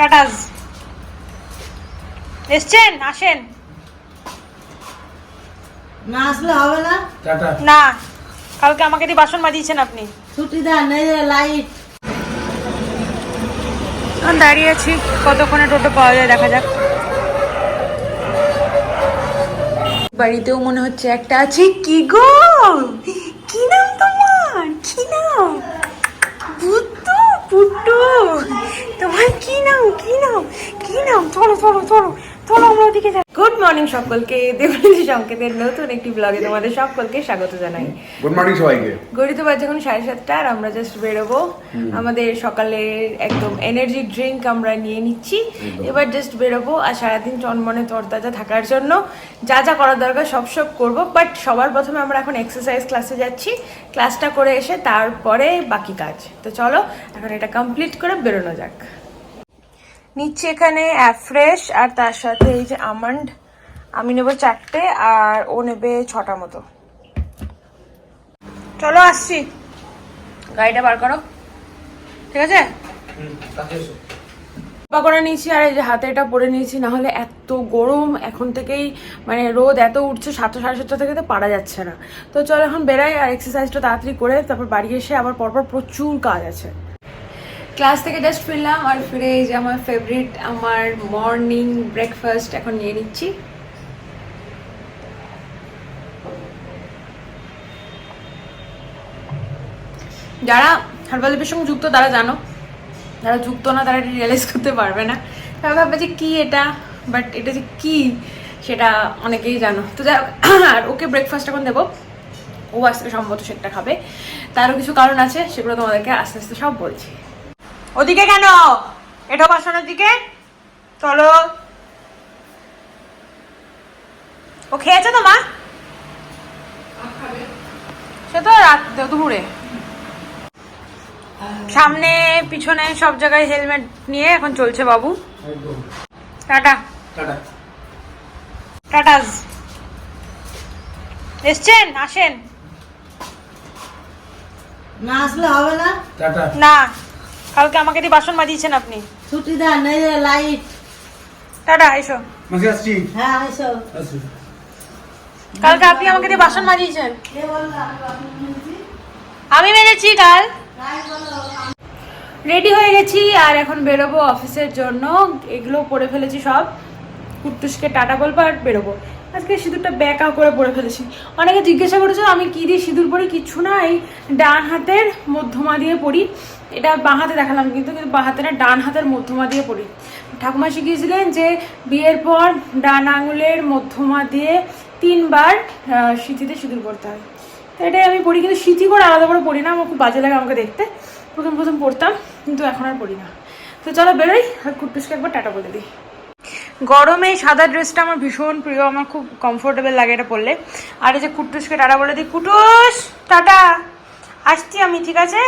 টাটাস। এসছেন? আসেন। না আসলে হবে না? টাটা। না কালকে আমাকে দিয়ে বাসন মাজিয়েছেন আপনি। ছুটি দেন লাইট এখন দাঁড়িয়ে আছি কতক্ষণে টোটো পাওয়া যায় দেখা যাক। বাড়িতেও মনে হচ্ছে একটা আছে। কি গো? কি নাম তোমার? কি নাম? বুদ্ধু পুট্টু। তোমার কি নাম কি নাম কি নাম? চলো চলো চলো চলো আমরা ওদিকে যাই। গুড মর্নিং সকলকে দেবালী সংকেতের নতুন একটি ব্লগে তোমাদের সকলকে স্বাগত জানাই। গুড মর্নিং সবাইকে। গড়িতে বাজে এখন সাড়ে সাতটা আর আমরা জাস্ট বেরোবো। আমাদের সকালের একদম এনার্জি ড্রিঙ্ক আমরা নিয়ে নিচ্ছি। এবার জাস্ট বেরোবো আর সারাদিন চনমনে তরতাজা থাকার জন্য যা যা করার দরকার সব সব করব। বাট সবার প্রথমে আমরা এখন এক্সারসাইজ ক্লাসে যাচ্ছি। ক্লাসটা করে এসে তারপরে বাকি কাজ। তো চলো এখন এটা কমপ্লিট করে বেরোনো যাক। নিচ্ছি এখানে অ্যাফ্রেশ আর তার সাথে এই যে আমন্ড। আমি নেব চারটে আর ও নেবে ছটা মতো। চলো আসছি। গাড়িটা বার করো। ঠিক আছে? পা করে নিয়েছি আর এই যে হাতে এটা পরে নিয়েছি না হলে এত গরম এখন থেকেই মানে রোদ এত উঠছে সাতটা সাড়ে সাতটা থেকে তো পারা যাচ্ছে না। তো চলো এখন বেরাই আর এক্সারসাইজটা তাড়াতাড়ি করে তারপর বাড়ি এসে আবার পরপর প্রচুর কাজ আছে। ক্লাস থেকে জাস্ট ফিরলাম আর ফিরে এই যে আমার ফেভারিট আমার মর্নিং ব্রেকফাস্ট এখন নিয়ে নিচ্ছি। যারা হার্বাল লিপের সঙ্গে যুক্ত, তারা জানো, যারা যুক্ত না, তারা এটা রিয়েলাইজ করতে পারবে না। তারা ভাববে যে কী এটা? বাট এটা যে কী, সেটা অনেকেই জানো। তো যাই আর ওকে ব্রেকফাস্ট এখন দেবো। ও আজকে সম্ভবত সেটা খাবে। তারও কিছু কারণ আছে, সেগুলো তোমাদেরকে আস্তে আস্তে সব বলছি। ওদিকে কেন? এটা বাসনের দিকে। চলো। ও খেয়েছে তো মা? সে তো রাত দুপুরে। সামনে পিছনে সব জায়গায় হেলমেট নিয়ে এখন চলছে বাবু। টাটা। টাটা। টাটাস এসছেন? আসেন। না আসলে হবে না? টাটা। না। কালকে আমাকে দিয়ে বাসন মাজিয়েছেন আপনি। ছুটি দেন এই লাইট টাটা এসো। মাসি আসছি। হ্যাঁ এসো। আসছি। কালকে আপনি আমাকে দিয়ে বাসন মাজিয়েছেন। আমি মেজেছি? মেরেছি কাল। রেডি হয়ে গেছি আর এখন বেরোবো অফিসের জন্য। এগুলো পরে ফেলেছি সব। কুট্টুসকে টাটা বলব আর বেরোবো। আজকে সিঁদুরটা ব্যাকা করে পরে ফেলেছি। অনেকে জিজ্ঞাসা করেছ আমি কি দিয়ে সিঁদুর পরি? কিচ্ছু না এই ডান হাতের মধ্যমা দিয়ে পরি। এটা বাঁ হাতে দেখালাম কিন্তু কিন্তু বাঁ হাতে না, ডান হাতের মধ্যমা দিয়ে পড়ি। ঠাকুমা শিখিয়েছিলেন যে বিয়ের পর ডান আঙুলের মধ্যমা দিয়ে তিনবার সিঁথিতে সিঁদুর পরতে হয়। তো এটাই আমি পড়ি, কিন্তু সিঁথি করে আলাদা করে পড়ি না, আমার খুব বাজে লাগে আমাকে দেখতে। প্রথম প্রথম পড়তাম, কিন্তু এখন আর পড়ি না। তো চলো বেরোই, আর কুট্টুসকে একবার টাটা বলে দিই। গরমে সাদা ড্রেসটা আমার ভীষণ প্রিয়, আমার খুব কমফোর্টেবল লাগে এটা পরলে। আর এই যে কুট্টুসকে টাটা বলে দিই কুটুস টাটা। আসছি আমি, ঠিক আছে?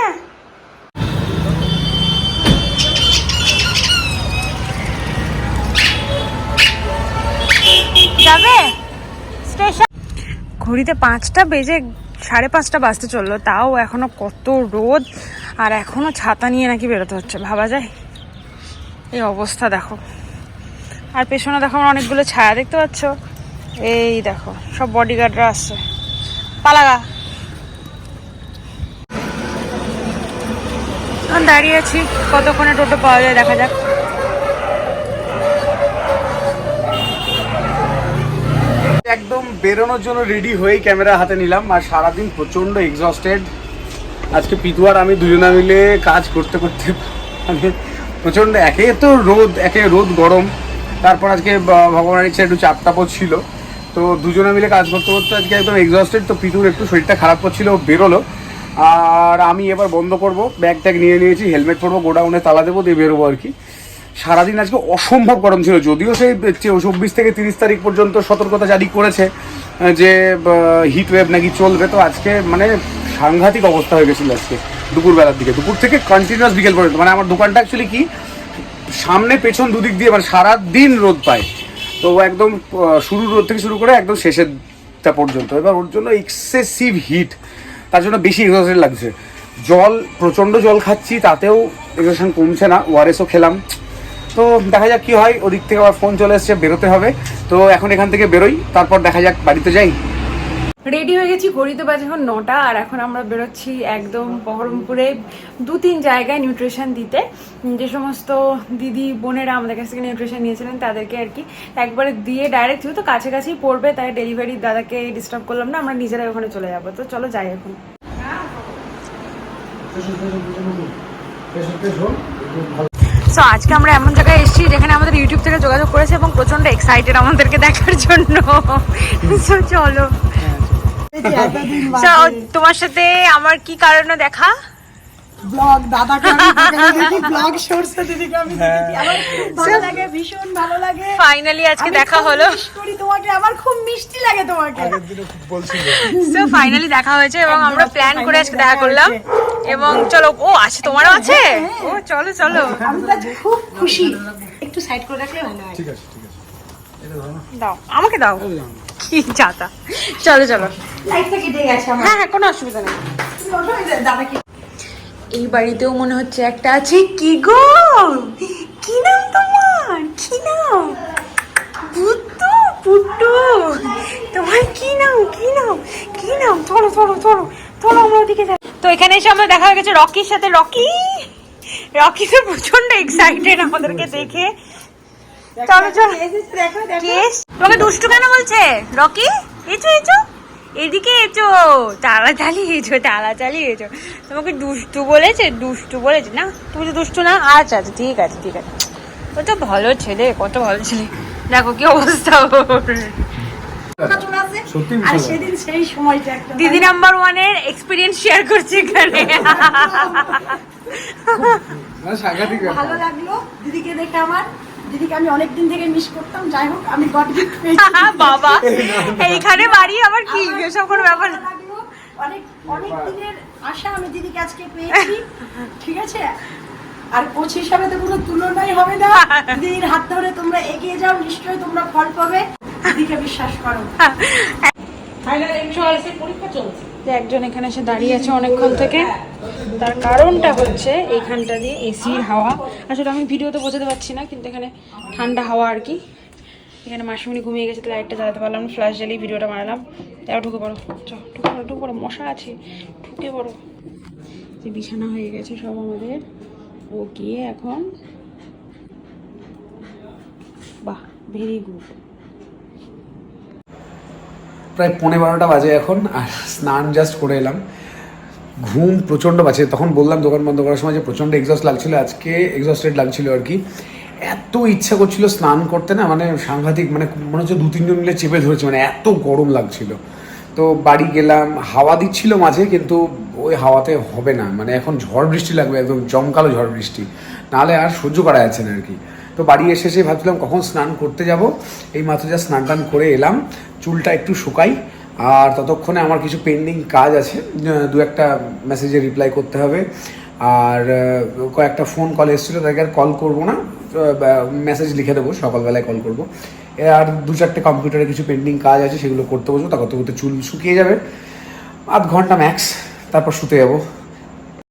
যাবে? ঘড়িতে পাঁচটা বেজে সাড়ে পাঁচটা বাজতে চলল। তাও এখনও কত রোদ, আর এখনও ছাতা নিয়ে নাকি বেরোতে হচ্ছে। ভাবা যায়? এই অবস্থা দেখো। আর পেছনে দেখো আমার অনেকগুলো ছায়া দেখতে পাচ্ছ। এই দেখো, সব বডিগার্ডরা আসছে। পালাগা দাঁড়িয়ে আছি, কতক্ষণে টোটো পাওয়া যায় দেখা যাক। একদম বেরোনোর জন্য রেডি হয়েই ক্যামেরা হাতে নিলাম, আর সারাদিন প্রচণ্ড এক্সস্টেড আজকে পিতু আর আমি দুজনে মিলে কাজ করতে করতে মানে প্রচণ্ড একে তো রোদ, একে রোদ গরম। তারপর আজকে ভগবানের ইচ্ছা একটু চাপ টাপও ছিল। তো দুজনে মিলে কাজ করতে করতে আজকে একদম এক্সস্টেড তো পিতুর একটু শরীরটা খারাপ করছিল বেরোলো। আর আমি এবার বন্ধ করব ব্যাগ ট্যাগ নিয়ে নিয়েছি হেলমেট পরবো গোডাউনে তালা দেবো, দিয়ে বেরোবো আর কি। সারাদিন আজকে অসম্ভব গরম ছিল। যদিও সেই চব্বিশ থেকে তিরিশ তারিখ পর্যন্ত সতর্কতা জারি করেছে যে হিট ওয়েভ নাকি চলবে। তো আজকে মানে সাংঘাতিক অবস্থা হয়ে গেছিল আজকে দুপুরবেলার দিকে। দুপুর থেকে কন্টিনিউয়াস বিকেল পর্যন্ত। মানে আমার দোকানটা অ্যাকচুয়ালি কি, সামনে পেছন দুদিক দিয়ে মানে সারাদিন রোদ পায়। তো একদম শুরু রোদ থেকে শুরু করে একদম শেষেরটা পর্যন্ত। এবার ওর জন্য এক্সেসিভ হিট তার জন্য বেশি এক্সস্টেড লাগছে। জল, প্রচণ্ড জল খাচ্ছি, তাতেও এক্সেশন কমছে না। ওআরএসও খেলাম। তো দেখা যাক কি হয় ওদিক থেকে আবার ফোন চলে এসছে বেরোতে হবে তো এখন এখান থেকে বেরোই তারপর দেখা যাক বাড়িতে যাই রেডি হয়ে গেছি ঘড়িতে বাজে এখন নটা আর এখন আমরা বেরোচ্ছি একদম বহরমপুরে দু তিন জায়গায় নিউট্রিশন দিতে যে সমস্ত দিদি বোনেরা আমাদের কাছ থেকে নিউট্রিশন নিয়েছিলেন তাদেরকে আর কি একবারে দিয়ে ডাইরেক্ট যেহেতু কাছাকাছি পড়বে তাই ডেলিভারি দাদাকে ডিস্টার্ব করলাম না আমরা নিজেরাই ওখানে চলে যাব তো চলো যাই এখন সো আজকে আমরা এমন জায়গায় এসেছি যেখানে আমাদের ইউটিউব থেকে যোগাযোগ করেছে এবং প্রচণ্ড এক্সাইটেড আমাদেরকে দেখার জন্য। সো চলো। So, তোমার সাথে আমার কি কারণে দেখা? ব্লগ দাদাকে আমি দেখি ব্লগ সরষে দিদিকে আমি আমার খুব ভালো লাগে ভীষণ ভালো লাগে। ফাইনালি আজকে দেখা হলো। করি তোমাকে আমার খুব মিষ্টি লাগে তোমাকে। তো ফাইনালি দেখা হয়েছে এবং আমরা প্ল্যান করে আজকে দেখা করলাম। এবং চলো ও আছে তোমারও আছে? ও চলো চলো। আমি তো খুব খুশি। একটু সাইড করে রাখলে ভালো হয়। ঠিক আছে ঠিক আছে। দাও আমাকে দাও। কি চাতা চলো চলো। লাইটটা কেটে গেছে আমার। হ্যাঁ হ্যাঁ কোনো অসুবিধা নেই। তুমি ওঠো, এই বাড়িতেও মনে হচ্ছে একটা আছে। কি গো? কি নাম তোমার? কি নাম? পুত্তু পুট্টু? তোমার কি নাম? কি নাম? কি নাম? চলো চলো চলো চলো আমরা ওদিকে যাই। তো এখানে এসে আমরা দেখা হয়ে গেছে রকির সাথে। রকি? রকি তো প্রচণ্ড এক্সাইটেড আমাদেরকে দেখে। চলো চলো। দেখো দেখো। তোমাকে দুষ্টু কেন বলছে? রকি? এচো এচো এদিকে এচো তাড়াতাড়ি এচো তাড়াতাড়ি এচো তোমাকে দুষ্টু বলেছে দুষ্টু বলেছে। না তুমি তো দুষ্টু না আচ্ছা আচ্ছা ঠিক আছে ঠিক আছে। কত ভালো ছেলে কত ভালো ছেলে। দেখো কি অবস্থা ওর। চলে আর সেদিন সেই সময়টা দিদি নাম্বার ওয়ানের এক্সপিরিয়েন্স শেয়ার করছে এখানে। ভালো লাগল দিদিকে দেখে আমার। দিদিকে আমি অনেকদিন থেকে মিস করতাম যাই হোক আমি গড গিফট পেয়েছি। বাবা এইখানে বাড়ি আবার কি? এসব কোনো ব্যাপার। অনেক অনেক দিনের আশা আমি দিদিকে আজকে পেয়েছি। ঠিক আছে? আর কোচ হিসাবে তো কোনো তুলনাই হবে না। দিদির হাত ধরে তোমরা এগিয়ে যাও নিশ্চয়ই তোমরা ফল পাবে। দিদিকে বিশ্বাস করো। যে একজন এখানে এসে দাঁড়িয়ে আছে অনেকক্ষণ থেকে। তার কারণটা হচ্ছে এইখানটা দিয়ে এসির হাওয়া। আসলে আমি ভিডিওতে বোঝাতে পারছি না, কিন্তু এখানে ঠান্ডা হাওয়া আর কি। এখানে মাসিমণি ঘুমিয়ে গেছে লাইটটা জ্বালাতে পারলাম ফ্ল্যাশ জ্বালিয়ে ভিডিওটা বানালাম। তাও ঢুকে পড়ো। চ ঢুকে পড়ো ঢুকে পড়ো, মশা আছে। ঢুকে পড়ো। যে বিছানা হয়ে গেছে সব আমাদের। ও গিয়ে এখন বাহ ভেরি গুড প্রায় পৌনে বারোটা বাজে এখন, আর স্নান জাস্ট করে এলাম। ঘুম প্রচণ্ড বাজে। তখন বললাম দোকান বন্ধ করার সময় যে প্রচণ্ড এক্সস্ট লাগছিল, আজকে এক্সস্টেড লাগছিল আর কি। এত ইচ্ছা করছিল স্নান করতে না মানে সাংঘাতিক মানে মনে হচ্ছে দু, তিনজন মিলে চেপে ধরেছে মানে এত গরম লাগছিল। তো বাড়ি গেলাম, হাওয়া দিচ্ছিল মাঝে, কিন্তু ওই হাওয়াতে হবে না। মানে এখন ঝড় বৃষ্টি লাগবে, একদম জমকালো ঝড় বৃষ্টি। নাহলে আর সহ্য করা যাচ্ছে না আর কি। তো বাড়ি এসে এসে ভাবছিলাম কখন স্নান করতে যাব। এই মাত্র যা স্নান টান করে এলাম। চুলটা একটু শুকাই। আর ততক্ষণে আমার কিছু পেন্ডিং কাজ আছে। দু একটা মেসেজে রিপ্লাই করতে হবে। আর কয়েকটা ফোন কল এসেছিল, তাকে আর কল করব না। মেসেজ লিখে দেবো, সকালবেলায় কল করব। আর দু চারটে কম্পিউটারে কিছু পেন্ডিং কাজ আছে, সেগুলো করতে বসবো। তা করতে করতে চুল শুকিয়ে যাবে। আধ ঘণ্টা ম্যাক্স তারপর শুতে যাব।